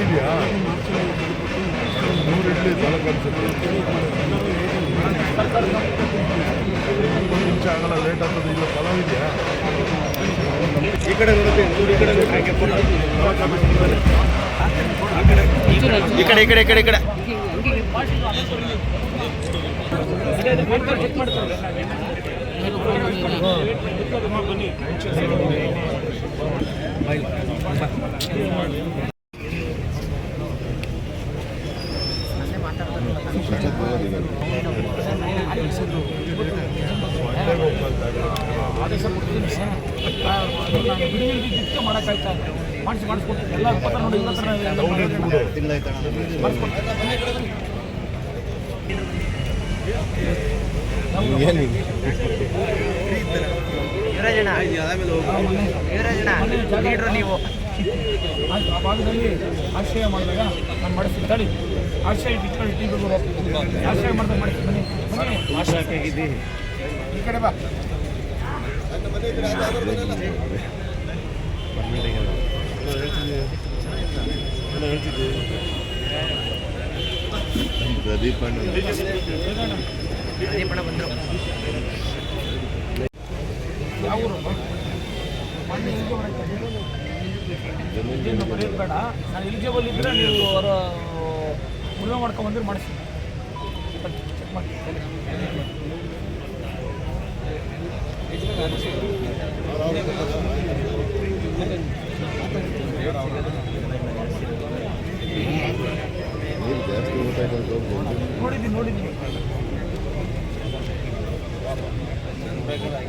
ಇದೆಯಾ ನೂರು ಇಡ್ಲಿ ತಲೆ ಒಂದು ನಿಮಿಷ ಆಗಲ್ಲ ಲೇಟ್ ಆಗ್ತದೆ ಇಲ್ಲ ಪಲಾವ್ ಇದೆಯಾ ಈ ಕಡೆ ನೋಡುತ್ತೆ ಈ ಕಡೆ ಈ ಕಡೆ ಈ ಕಡೆ ಈ ಕಡೆ ಈ ಕಡೆ. ಆದೇಶ ಕೊಡ್ತೀನಿ ಸರ್. ಬಿಡುವಿಗೆ ಮಾಡೋಕ್ಕಾಯ್ತಾ ಮಾಡಿಸಿ, ಮಾಡಿಸ್ಕೊಡ್ತೀನಿ. ಎಲ್ಲ ಪತ್ರ ನೋಡಿ ನೀವು ಆ ಭಾಗದಲ್ಲಿ ಆಶ್ರಯ ಮಾಡಿದಾಗ ನಾನು ಮಾಡಿಸ್ತೀನಿ ತಡಿ ಆಶ್ರಯ ಇಟ್ಕೊಂಡು ಟಿ ಬಿಡ್ಬೋದು ಆಶ್ರಯ ಮಾಡಿದಾಗ ಮಾಡಿಸ್ತೀನಿ ಬನ್ನಿ ಬನ್ನಿ ಈ ಕಡೆ ಬಾ ಪ್ರದೀಪ್ ಅಣ್ಣ ಬಂದರು ಬೇಡ ನಾನು ಎಲಿಜಿಬಲ್ ಇದ್ದರೆ ನೀವು ಅವರ ಉಳುಮೆ ಮಾಡ್ಕೊಂಬಂದ್ರೆ ಮಾಡಿಸಿ ಚೆಕ್ ಮಾಡಿ ನೋಡಿದ್ದೀನಿ ನೋಡಿದ್ದೀನಿ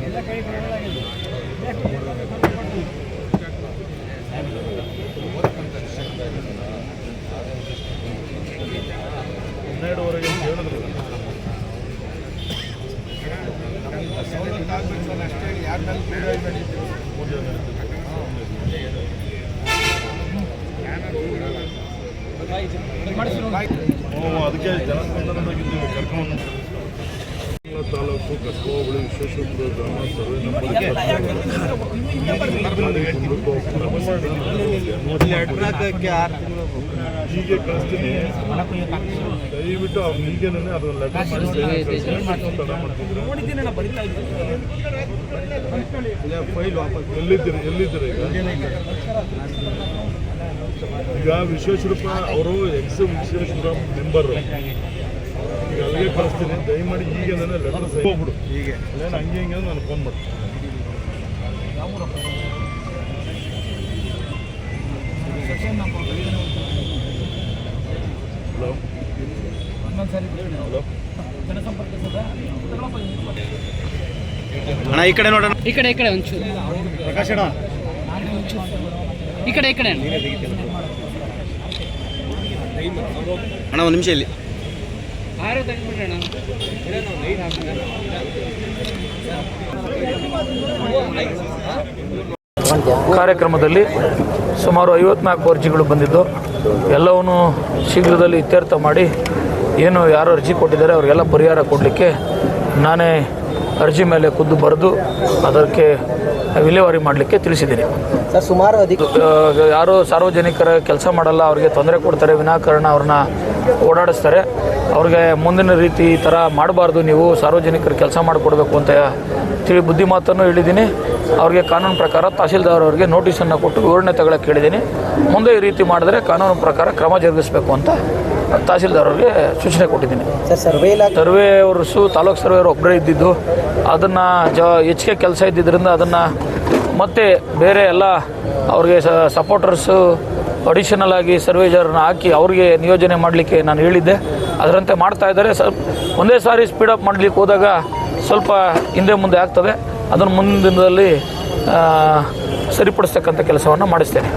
ಎಲ್ಲ ಕೈ ಕಡೆಗಳಾಗಿದೆ. ಹನ್ನೆರಡುವರೆಗೆ ಅಂತ ಹೇಳಿದ್ರು ಪೂಜೆ ಮಾಡಿಸಿ ನೋಡಿ. ಓ ಅದಕ್ಕೆ ಜನಸ್ಪಂದನದಾಗಿದ್ದೀವಿ ಕರ್ಕೊಂಡು ತಾಲೂಕು ಕಸ್ಬಾ ಹೋಬಳಿ ವಿಶ್ವೇಶ್ವರ ಗ್ರಾಮ ಸರ್ವೆ ನಂಬರ್ ಹೀಗೆ ಕಳಿಸ್ತೀನಿ ದಯವಿಟ್ಟು ಅವ್ರು ಈಗೇನೆ ಅದನ್ನ ಲೆಟರ್ ಮಾಡಿ ಎಲ್ಲಿದ್ದೀರಿ ಎಲ್ಲಿದ್ದೀರಿ ಈಗ ಈಗ ವಿಶ್ವೇಶ್ವರಪ್ಪ ಅವರು ಎಕ್ಸ್ ವಿಶ್ವೇಶ್ವರ ಮೆಂಬರು ಈಗ ಅಲ್ಲಿಗೆ ಕಳಿಸ್ತೀನಿ ದಯಮಾಡಿ ಈಗ ನನ್ನ ಲೆಟರ್ ಹೋಗ್ಬಿಡು. ಹೀಗೆ. ನಾನು ಹಂಗೆ ಹಿಂಗೆ ಅಂದ್ರೆ ನಾನು ಫೋನ್ ಮಾಡ್ತೀನಿ. Hello hello. ಅಣ್ಣ ಈ ಕಡೆ ನೋಡೋಣ. ಈ ಕಡೆ ಈ ಕಡೆ ಒಂಚೂರು. ಪ್ರಕಾಶ್ ಅಣ್ಣ ಈ ಕಡೆ ಈ ಕಡೆ ಅಣ್ಣ. ಒಂದು ನಿಮಿಷ ಇಲ್ಲಿ. ಕಾರ್ಯಕ್ರಮದಲ್ಲಿ ಸುಮಾರು ಐವತ್ನಾಲ್ಕು ಅರ್ಜಿಗಳು ಬಂದಿದ್ದು ಎಲ್ಲವನ್ನೂ ಶೀಘ್ರದಲ್ಲಿ ಇತ್ಯರ್ಥ ಮಾಡಿ ಏನು ಯಾರು ಅರ್ಜಿ ಕೊಟ್ಟಿದ್ದಾರೆ ಅವರಿಗೆಲ್ಲ ಪರಿಹಾರ ಕೊಡಲಿಕ್ಕೆ ನಾನೇ ಅರ್ಜಿ ಮೇಲೆ ಖುದ್ದು ಬರೆದು ಅದಕ್ಕೆ ವಿಲೇವಾರಿ ಮಾಡಲಿಕ್ಕೆ ತಿಳಿಸಿದ್ದೀನಿ. ಸರ್ ಸುಮಾರು ಯಾರು ಸಾರ್ವಜನಿಕರ ಕೆಲಸ ಮಾಡಲ್ಲ ಅವರಿಗೆ ತೊಂದರೆ ಕೊಡ್ತಾರೆ ವಿನಾಕಾರಣ ಅವ್ರನ್ನ ಓಡಾಡಿಸ್ತಾರೆ. ಅವ್ರಿಗೆ ಮುಂದಿನ ರೀತಿ ಈ ಥರ ಮಾಡಬಾರ್ದು. ನೀವು ಸಾರ್ವಜನಿಕರು ಕೆಲಸ ಮಾಡಿಕೊಡ್ಬೇಕು ಅಂತ ತಿಳಿ ಬುದ್ಧಿ ಮಾತನ್ನು ಹೇಳಿದ್ದೀನಿ. ಅವ್ರಿಗೆ ಕಾನೂನು ಪ್ರಕಾರ ತಹಸೀಲ್ದಾರ್ ಅವರಿಗೆ ನೋಟಿಸನ್ನು ಕೊಟ್ಟು ವಿವರಣೆ ತಗೊಳಕ್ಕೆ ಹೇಳಿದ್ದೀನಿ. ಮುಂದೆ ಈ ರೀತಿ ಮಾಡಿದ್ರೆ ಕಾನೂನು ಪ್ರಕಾರ ಕ್ರಮ ಜರುಗಿಸಬೇಕು ಅಂತ ತಹಸೀಲ್ದಾರ್ ಅವರಿಗೆ ಸೂಚನೆ ಕೊಟ್ಟಿದ್ದೀನಿ. ಸರ್ ಸರ್ವೆ ಅವರು ತಾಲೂಕು ಅವರು ಒಬ್ಬರೇ ಇದ್ದಿದ್ದು. ಅದನ್ನು ಜ ಹೆಚ್ಚಿಗೆ ಕೆಲಸ ಇದ್ದಿದ್ದರಿಂದ ಅದನ್ನು ಮತ್ತೆ ಬೇರೆ ಎಲ್ಲ ಅವ್ರಿಗೆ ಸಪೋರ್ಟರ್ಸು ಅಡಿಷನಲ್ ಆಗಿ ಸರ್ವೇಜರ್ನ ಹಾಕಿ ಅವ್ರಿಗೆ ನಿಯೋಜನೆ ಮಾಡಲಿಕ್ಕೆ ನಾನು ಹೇಳಿದ್ದೆ. ಅದರಂತೆ ಮಾಡ್ತಾ ಇದ್ದಾರೆ. ಸ್ವಲ್ಪ ಒಂದೇ ಸಾರಿ ಸ್ಪೀಡಪ್ ಮಾಡಲಿಕ್ಕೆ ಹೋದಾಗ ಸ್ವಲ್ಪ ಹಿಂದೆ ಮುಂದೆ ಆಗ್ತದೆ. ಅದನ್ನು ಮುಂದಿನ ದಿನದಲ್ಲಿ ಸರಿಪಡಿಸ್ತಕ್ಕಂಥ ಕೆಲಸವನ್ನು ಮಾಡಿಸ್ತೇನೆ.